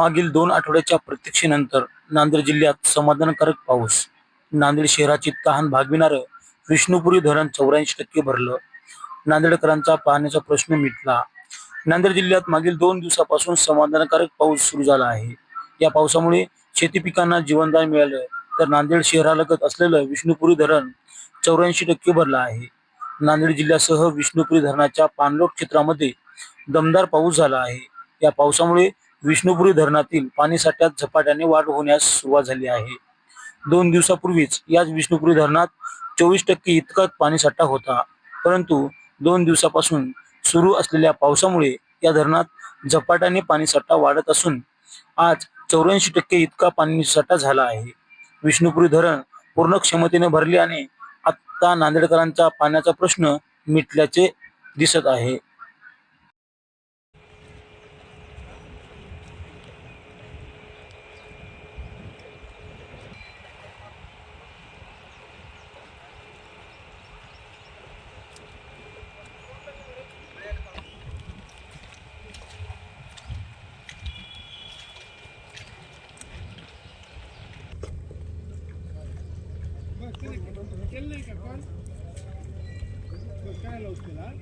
मागील दोन आठवड्याच्या प्रतीक्षेनंतर नांदेड जिल्ह्यात समाधानकारक पाऊस. नांदेड शहराची तहान भागविणारं विष्णुपुरी धरण चौऱ्याऐंशी टक्के भरलं. नांदेडकरांचा पाण्याचा प्रश्न मिटला. नांदेड जिल्ह्यात मागील दोन दिवसापासून समाधानकारक पाऊस सुरू झाला आहे. या पावसामुळे शेती पिकांना जीवनदान मिळालं तर नांदेड शहरालगत असलेलं विष्णुपुरी धरण चौऱ्याऐंशी टक्के भरलं आहे. नांदेड जिल्ह्यासह विष्णुपुरी धरणाच्या पाणलोट क्षेत्रामध्ये दमदार पाऊस झाला आहे. या पावसामुळे विष्णुपुरी धरणातील पाणीसाठ्यात झपाट्याने वाढ होण्यास सुरुवात झाली आहे. दोन दिवसापूर्वीच याच विष्णुपुरी धरणात चोवीस टक्के इतकाच पाणीसाठा होता. परंतु दोन दिवसापासून सुरू असलेल्या पावसामुळे या धरणात झपाट्याने पाणीसाठा वाढत असून आज चौऱ्याऐंशी टक्के इतका पाणीसाठा झाला आहे. विष्णुपुरी धरण पूर्ण क्षमतेने भरले आणि आता नांदेडकरांचा पाण्याचा प्रश्न मिटल्याचे दिसत आहे. ¿Quién le dice cuál? ¿Cuál es el hospital?